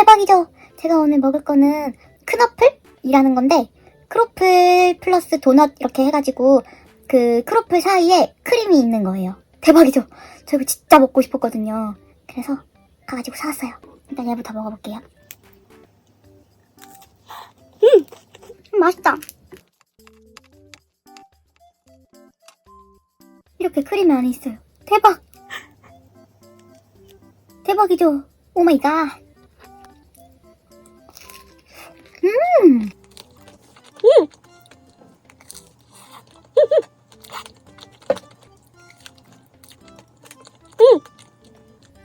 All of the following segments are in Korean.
대박이죠? 제가 오늘 먹을 거는 크너플이라는 건데 크로플 플러스 도넛 이렇게 해가지고 그 크로플 사이에 크림이 있는 거예요. 대박이죠? 저 이거 진짜 먹고 싶었거든요. 그래서 가가지고 사왔어요. 일단 얘부터 먹어볼게요. 음, 맛있다. 이렇게 크림이 안에 있어요. 대박! 대박이죠? 오 마이 갓. 음!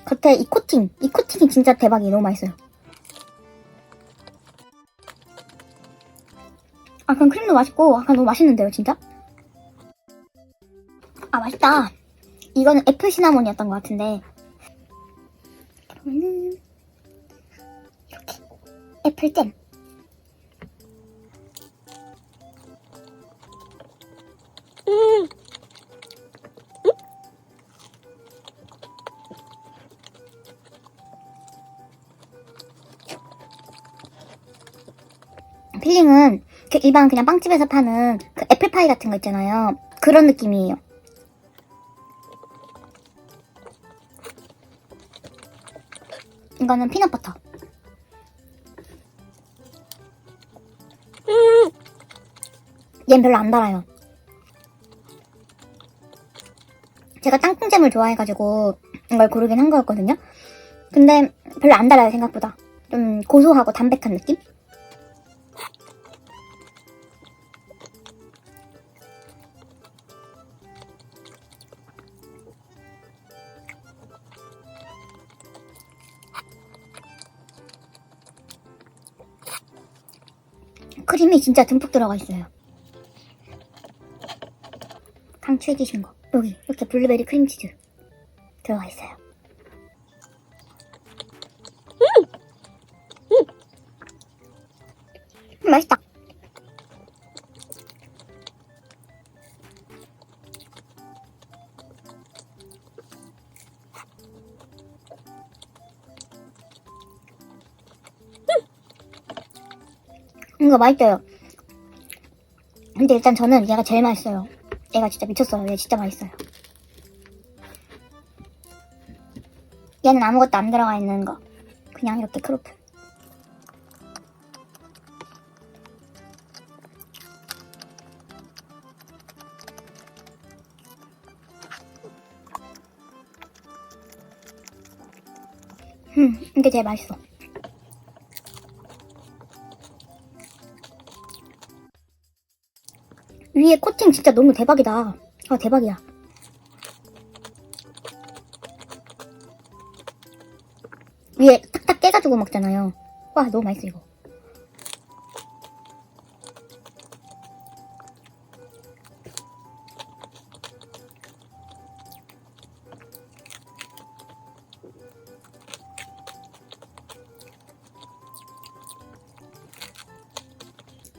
겉에 이 코팅, 이 코팅이 진짜 대박이에요. 너무 맛있어요. 아, 그럼 크림도 맛있고, 아까 너무 맛있는데요, 진짜? 아, 맛있다. 이거는 애플 시나몬이었던 것 같은데. 그러면은, 이렇게. 애플 잼. 일반 그냥 빵집에서 파는 그 애플파이 같은 거 있잖아요. 그런 느낌이에요. 이거는 피넛버터. 얘는 별로 안 달아요. 제가 땅콩잼을 좋아해가지고 이걸 고르긴 한 거였거든요. 근데 별로 안 달아요, 생각보다. 좀 고소하고 담백한 느낌? 크림이 진짜 듬뿍 들어가 있어요. 강추해주신 거. 여기, 이렇게 블루베리 크림치즈 들어가 있어요. 이거 맛있어요. 근데 일단 저는 얘가 제일 맛있어요. 얘가 진짜 미쳤어요. 얘 진짜 맛있어요. 얘는 아무것도 안 들어가 있는 거. 그냥 이렇게 크로플. 음, 이게 제일 맛있어. 위에 코팅 진짜 너무 대박이다. 아, 대박이야. 위에 탁탁 깨가지고 먹잖아요. 와, 너무 맛있어, 이거.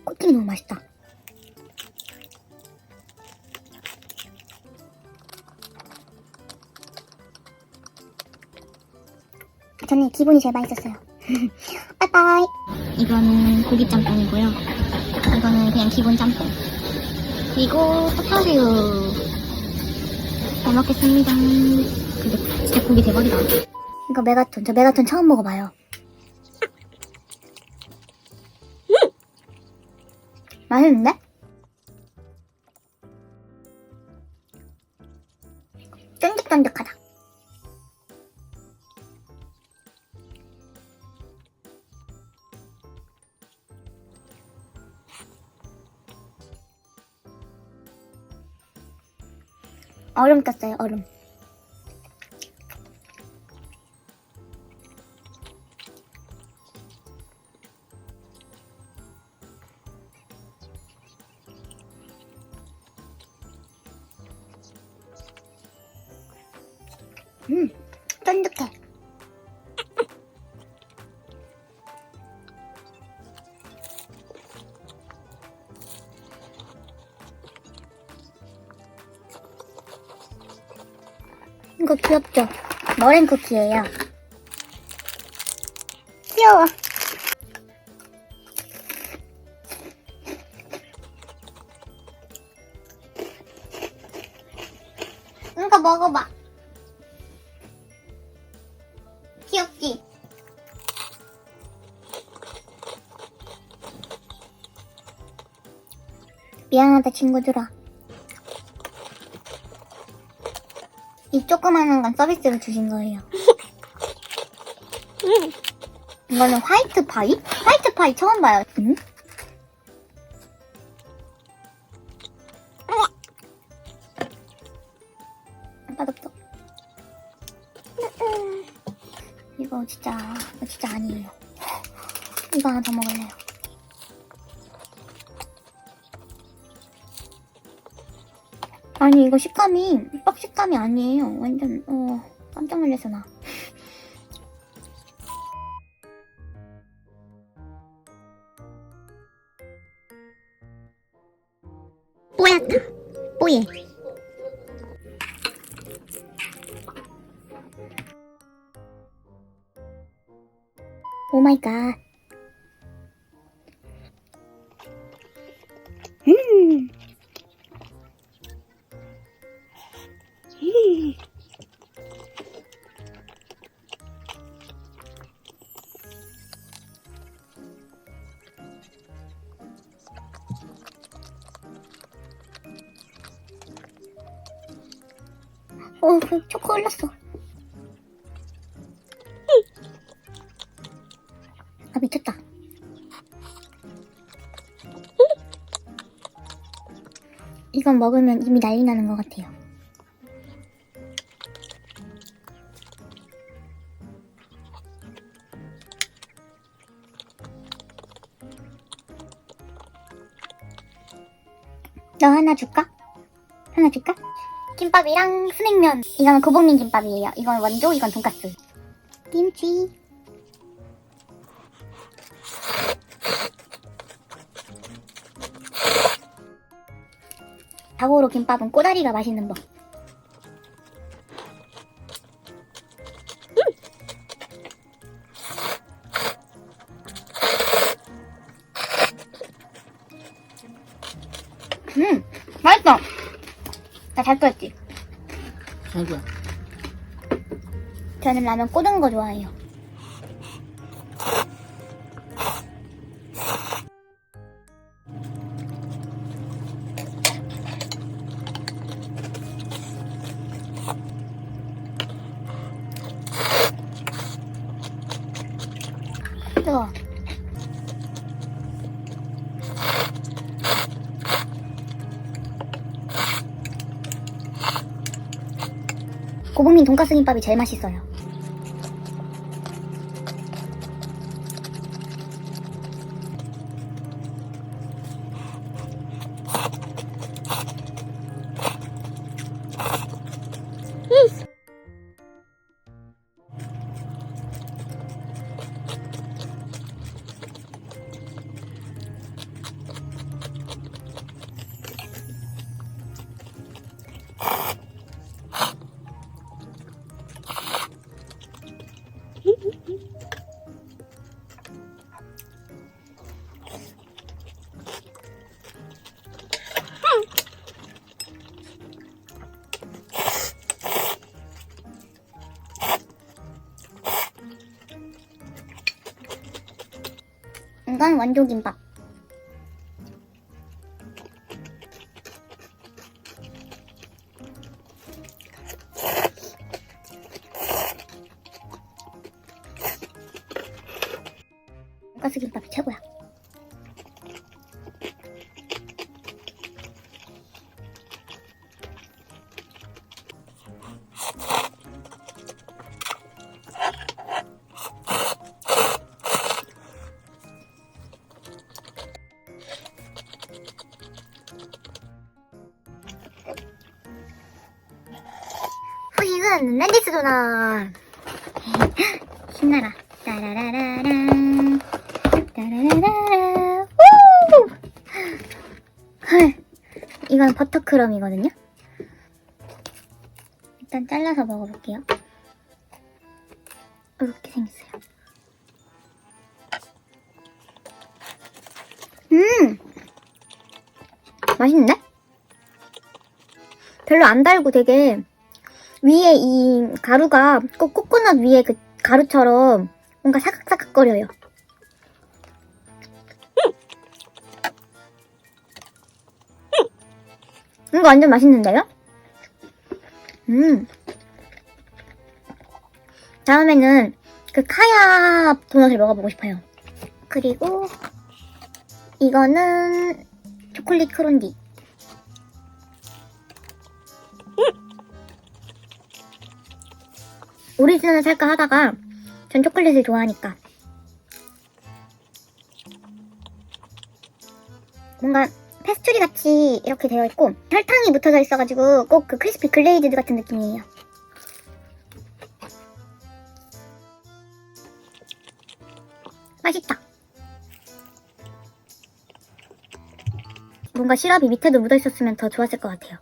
코팅이 너무 맛있다. 기본이 제일 맛있었어요. 빠이빠이. 이거는 고기 짬뽕이고요. 이거는 그냥 기본 짬뽕. 그리고 떡사우유. 잘 먹겠습니다. 근데 진짜 고기 대박이다. 이거 메가톤. 저 메가톤 처음 먹어봐요. 맛있는데? 얼음 꼈어요, 얼음. 음, 쫀득해. 귀엽죠? 머랭 쿠키예요. 귀여워. 이거 먹어봐. 귀엽지? 미안하다 친구들아. 조그마한 건 서비스로 주신 거예요. 이거는 화이트 파이? 화이트 파이 처음 봐요. 응? 빠졌어. 이거 진짜, 이거 진짜 아니에요. 이거 하나 더 먹을래요. 아니, 이거 식감이, 빡 식감이 아니에요. 완전, 어, 깜짝 놀랐어, 나. 뽀얗다. 뽀얘. 오 마이 갓. 어, 그 초코 흘렀어. 아, 미쳤다. 이건 먹으면 이미 난리 나는 것 같아요. 너 하나 줄까? 하나 줄까? 김밥이랑 스낵면. 이거는 고봉민 김밥이에요. 이건 원조, 이건 돈까스. 김치. 자고로 김밥은 꼬다리가 맛있는 법. 잘 끓였지? 자기야. 저는 라면 꼬든 거 좋아해요. 고봉민 돈가스 김밥이 제일 맛있어요. 이건 원조 김밥. 돈가스 김밥이 최고야. BTS 도나. 신나라. 따라라라라 따라라라라. 우! 헐. 이건 버터크럼이거든요? 일단 잘라서 먹어볼게요. 이렇게 생겼어요. 음! 맛있는데? 별로 안 달고 되게 위에 이 가루가 꼭 코코넛 위에 그 가루처럼 뭔가 사각사각거려요. 이거 완전 맛있는데요? 음. 다음에는 그 카야 도넛을 먹어보고 싶어요. 그리고 이거는 초콜릿 크론디. 오리지널 살까 하다가 전 초콜릿을 좋아하니까 뭔가 페스츄리 같이 이렇게 되어 있고 설탕이 묻혀져 있어가지고 꼭 그 크리스피 글레이즈드 같은 느낌이에요. 맛있다. 뭔가 시럽이 밑에도 묻어 있었으면 더 좋았을 것 같아요.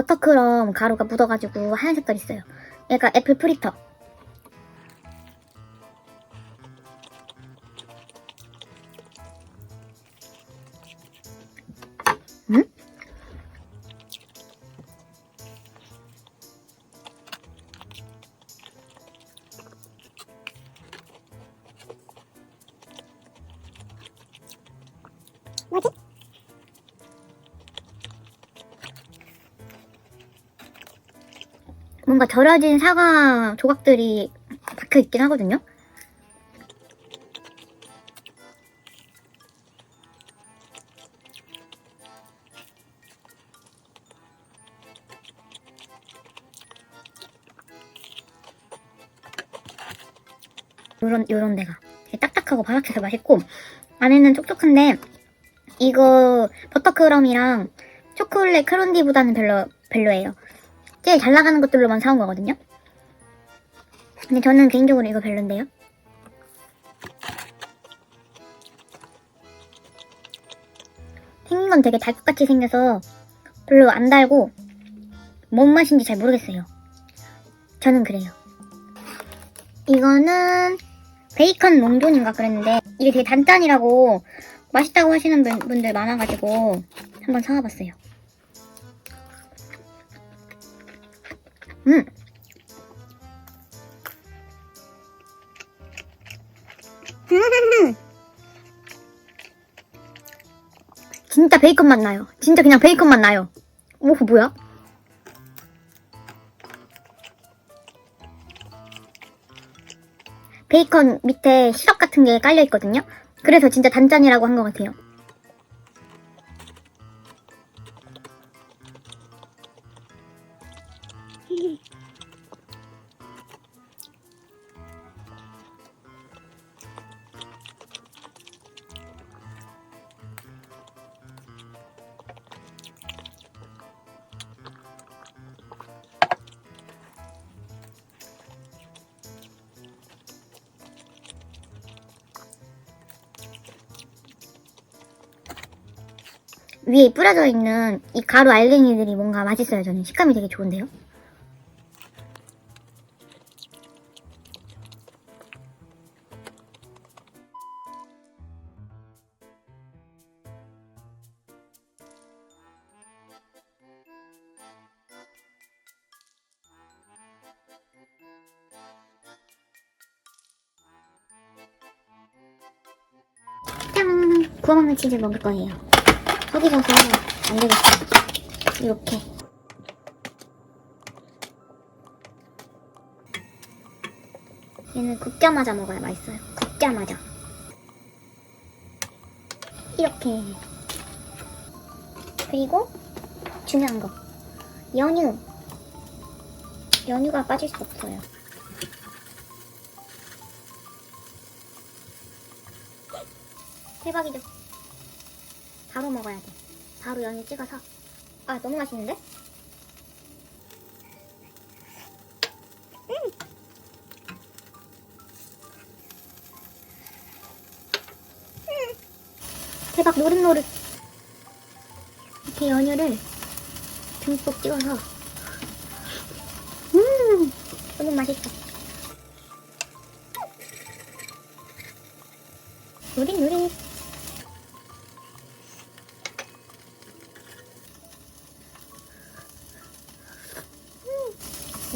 버터크럼 가루가 묻어가지고 하얀 색깔 있어요. 얘가 애플 프리터. 뭔가 절여진 사과 조각들이 박혀 있긴 하거든요. 요런, 요런 데가 되게 딱딱하고 바삭해서 맛있고, 안에는 촉촉한데, 이거 버터크럼이랑 초콜릿 크론디보다는 별로, 별로예요. 제일 잘 나가는 것들로만 사온 거거든요. 근데 저는 개인적으로 이거 별론데요. 생긴 건 되게 달것 같이 생겨서 별로 안 달고 뭔 맛인지 잘 모르겠어요. 저는 그래요. 이거는 베이컨 롱존인가 그랬는데 이게 되게 단단이라고 맛있다고 하시는 분- 분들 많아가지고 한번 사와봤어요. 음. 진짜 베이컨 맛 나요. 진짜 그냥 베이컨 맛 나요. 오, 뭐야? 베이컨 밑에 시럽 같은 게 깔려 있거든요. 그래서 진짜 단짠이라고 한 것 같아요. 위에 뿌려져 있는 이 가루 알갱이들이 뭔가 맛있어요. 저는 식감이 되게 좋은데요. 짠! 구워 먹는 치즈 먹을 거예요. 속이 져서 안 되겠어. 이렇게. 얘는 굽자마자 먹어야 맛있어요. 굽자마자. 이렇게. 그리고 중요한 거. 연유. 연유가 빠질 수 없어요. 대박이죠. 바로 먹어야 돼. 바로 연유 찍어서. 아, 너무 맛있는데? 음! 음! 대박 노릇노릇. 이렇게 연유를 듬뿍 찍어서. 음! 너무 맛있어. 노릇노릇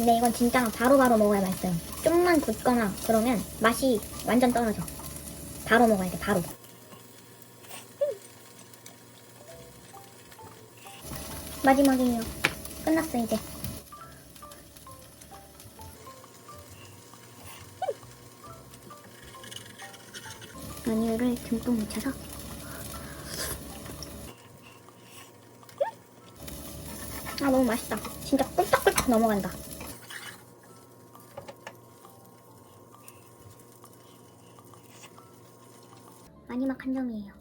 근데 이건 진짜 바로 바로 먹어야 맛있어요. 좀만 굳거나 그러면 맛이 완전 떨어져. 바로 먹어야 돼, 바로. 마지막이에요. 끝났어, 이제. 연유를 듬뿍 묻혀서. 아, 너무 맛있다. 진짜 꿀떡꿀떡 넘어간다. 마지막 한 점이에요.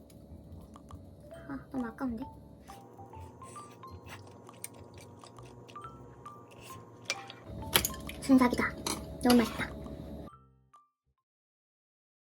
아, 너무 아까운데? 순삭이다. 너무 맛있다.